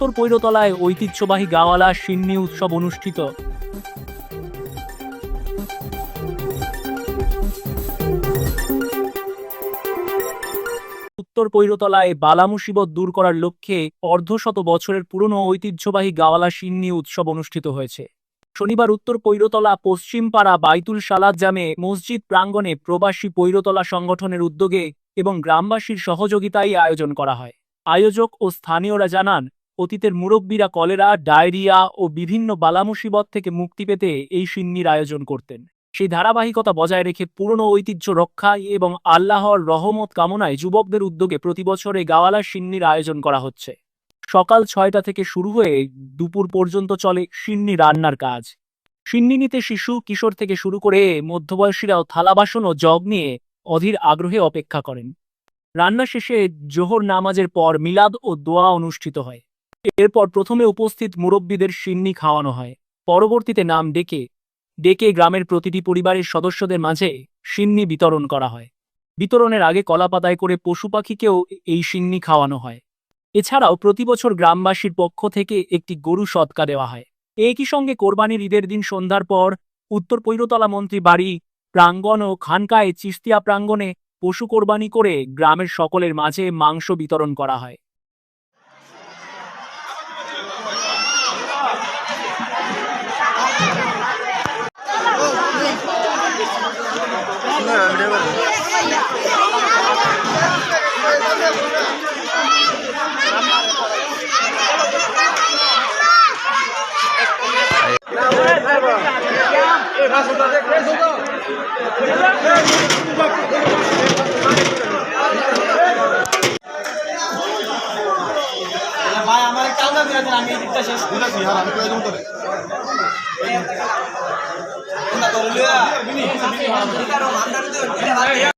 উত্তর পৈরতলায় ঐতিহ্যবাহী গাওয়ালা সিন্নি উৎসব অনুষ্ঠিত। উত্তর পৈরতলায় বালা মুসিবত দূর করার লক্ষ্যে অর্ধশত বছরের পুরনো ঐতিহ্যবাহী গাওয়ালা সিন্নি উৎসব অনুষ্ঠিত হয়েছে। শনিবার উত্তর পৈরতলা পশ্চিমপাড়া বাইতুল সালাদ জামে মসজিদ প্রাঙ্গণে প্রবাসী পৈরতলা সংগঠনের উদ্যোগে এবং গ্রামবাসীর সহযোগিতায় আয়োজন করা হয়। আয়োজক ও স্থানীয়রা জানান অতীতের মুরব্বীরা কলেরা, ডায়রিয়া ও বিভিন্ন বালামুসিবত থেকে মুক্তি পেতে এই সিন্নির আয়োজন করতেন। সেই ধারাবাহিকতা বজায় রেখে পুরনো ঐতিহ্য রক্ষায় এবং আল্লাহর রহমত কামনায় যুবকদের উদ্যোগে প্রতিবছর এই গাওয়ালা সিন্নির আয়োজন করা হচ্ছে। সকাল ছয়টা থেকে শুরু হয়ে দুপুর পর্যন্ত চলে সিন্নি রান্নার কাজ। সিন্নি নিতে শিশু, কিশোর থেকে শুরু করে মধ্যবয়সীরাও থালা বাসন ও জগ নিয়ে অধীর আগ্রহে অপেক্ষা করেন। রান্না শেষে জোহর নামাজের পর মিলাদ ও দোয়া অনুষ্ঠিত হয়। এরপর প্রথমে উপস্থিত মুরব্বীদের সিন্নি খাওয়ানো হয়। পরবর্তীতে নাম ডেকে ডেকে গ্রামের প্রতিটি পরিবারের সদস্যদের মাঝে সিন্নি বিতরণ করা হয়। বিতরণের আগে কলাপাতায় করে পশু পাখিকেও এই সিন্নি খাওয়ানো হয়। এছাড়াও প্রতিবছর গ্রামবাসীর পক্ষ থেকে একটি গরু সৎকা দেওয়া হয়। একই সঙ্গে কোরবানির ঈদের দিন সন্ধ্যার পর উত্তর পৈরতলা মন্ত্রী বাড়ি, প্রাঙ্গণ ও খানকায় চিস্তিয়া প্রাঙ্গণে পশু কোরবানি করে গ্রামের সকলের মাঝে মাংস বিতরণ করা হয়। ভাই আমার চাউলা দিয়ে দেন আমি শেষ আর আমি কয়ে তোরে করে మాట్లాడుతూ